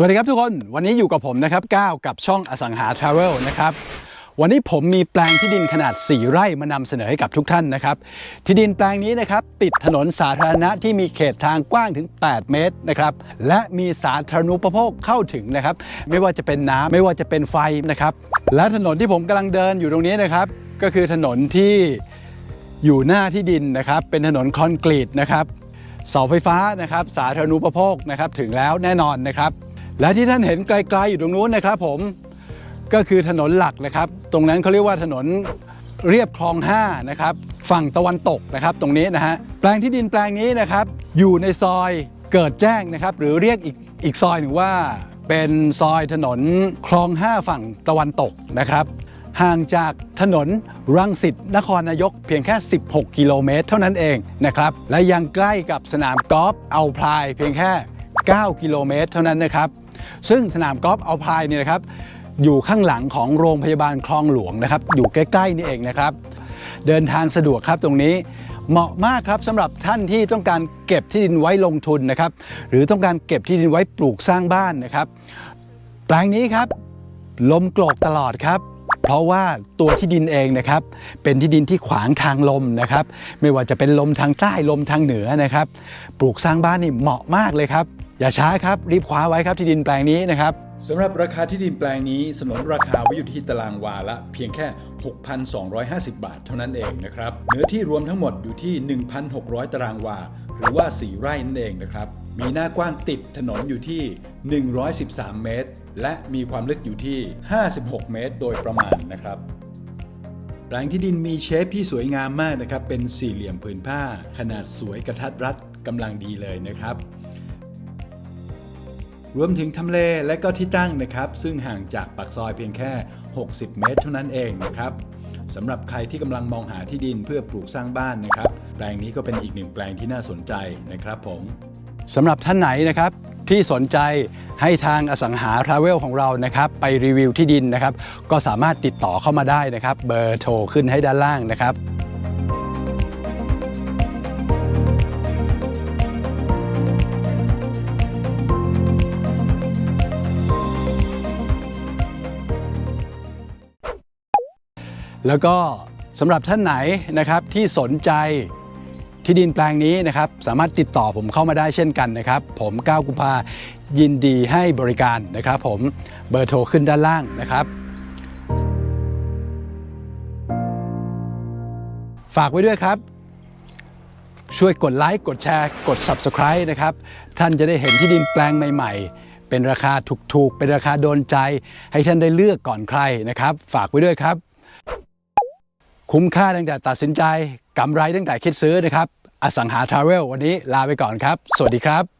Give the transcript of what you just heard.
สวัสดีครับทุกคนวันนี้อยู่กับผมนะครับก้าวกับช่องอสังหาทราเวลนะครับวันนี้ผมมีแปลงที่ดินขนาด 4 ไร่มานำเสนอให้กับทุกท่านนะครับ ที่ดินแปลงนี้นะครับติดถนนสาธารณะที่มีเขตทางกว้างถึง 8 เมตรนะครับและมีสาธารณูปโภคเข้าถึงนะครับ ไม่ว่าจะเป็นน้ำไม่ว่าจะเป็นไฟนะครับ และถนนที่ผมกำลังเดินอยู่ตรงนี้นะครับ ก็คือถนนที่อยู่หน้าที่ดินนะครับ เป็นถนนคอนกรีตนะครับเสาไฟฟ้านะครับ สาธารณูปโภคนะครับถึงแล้วแน่นอนนะครับ และที่ท่านเห็นไกลๆอยู่ตรงนู้นนะครับผมก็คือถนนหลักนะครับ ตรงนั้นเขาเรียกว่าถนนเรียบคลอง5นะครับฝั่งตะวันตกนะครับ ตรงนี้นะฮะแปลงที่ดินแปลงนี้นะครับ อยู่ในซอยเกิดแจ้งนะครับ หรือเรียกอีกอีกซอยหนึ่งว่า เป็นซอยถนนคลอง 5 ฝั่งตะวันตกนะครับ ห่างจากถนนรังสิตนครนายกเพียงแค่ 16 กิโลเมตร เท่านั้นเองนะครับ และยังใกล้กับสนามกอล์ฟเอาพลายเพียงแค่ 9 กิโลเมตร เท่านั้นนะครับ ซึ่งสนามกอล์ฟเอาพายเนี่ยนะครับอยู่ข้างหลังของโรงพยาบาลคลองหลวงนะครับ อยู่ใกล้ ๆ นี่เองนะครับ เดินทางสะดวกครับตรงนี้เหมาะมากครับสำหรับท่านที่ต้องการเก็บที่ดินไว้ลงทุนนะครับ หรือต้องการเก็บที่ดินไว้ปลูกสร้างบ้านนะครับแปลงนี้ครับ ลมโกรกตลอดครับ เพราะว่าตัวที่ดินเองนะครับ เป็นที่ดินที่ขวางทางลมนะครับ ไม่ว่าจะเป็นลมทางใต้ลมทางเหนือนะครับ ปลูกสร้างบ้านนี่เหมาะมากเลยครับ อย่าช้าครับ รีบคว้าไว้ครับที่ดินแปลงนี้นะครับสำหรับราคาที่ดินแปลงนี้สนนราคาไว้อยู่ที่ตารางวาละ เพียงแค่ 6,250 บาทเท่านั้นเองนะครับเนื้อที่รวมทั้งหมดอยู่ที่ 1,600 ตารางวา หรือว่า 4 ไร่นั่นเองนะครับมีหน้ากว้างติดถนนอยู่ที่ 113 เมตร และมีความลึกอยู่ที่ 56 เมตร โดยประมาณนะครับแปลงที่ดินมีเชฟที่สวยงามมากนะครับเป็นสี่เหลี่ยมผืนผ้า ขนาดสวยกระทัดรัดกำลังดีเลยนะครับ รวมถึงทำเลและก็ที่ตั้งนะครับ ซึ่งห่างจากปากซอยเพียงแค่ 60 เมตร เท่านั้นเองนะครับสำหรับใครที่กำลังมองหาที่ดินเพื่อปลูกสร้างบ้านนะครับ แปลงนี้ก็เป็นอีกหนึ่งแปลงที่น่าสนใจนะครับผมสำหรับท่านไหนนะครับที่สนใจให้ทางอสังหาทราเวลของเรานะครับไปรีวิวที่ดินนะครับ ก็สามารถติดต่อเข้ามาได้นะครับ เบอร์โทรขึ้นให้ด้านล่างนะครับ แล้วก็สำหรับท่านไหนนะครับที่สนใจที่ดินแปลงนี้นะครับสามารถติดต่อผมเข้ามาได้เช่นกันนะครับ ผมก้าวกุมภายินดีให้บริการนะครับ ผมเบอร์โทรขึ้นด้านล่างนะครับ ฝากไว้ด้วยครับ ช่วยกดไลค์กดแชร์กด Subscribe นะครับ ท่านจะได้เห็นที่ดินแปลงใหม่ ๆ เป็นราคาถูกๆ เป็นราคาโดนใจ ให้ท่านได้เลือกก่อนใครนะครับ ฝากไว้ด้วยครับ คุ้มค่าตั้งแต่ตัดสินใจกำไรตั้งแต่คิดซื้อนะครับ อสังหาทราเวลวันนี้ลาไปก่อนครับ สวัสดีครับ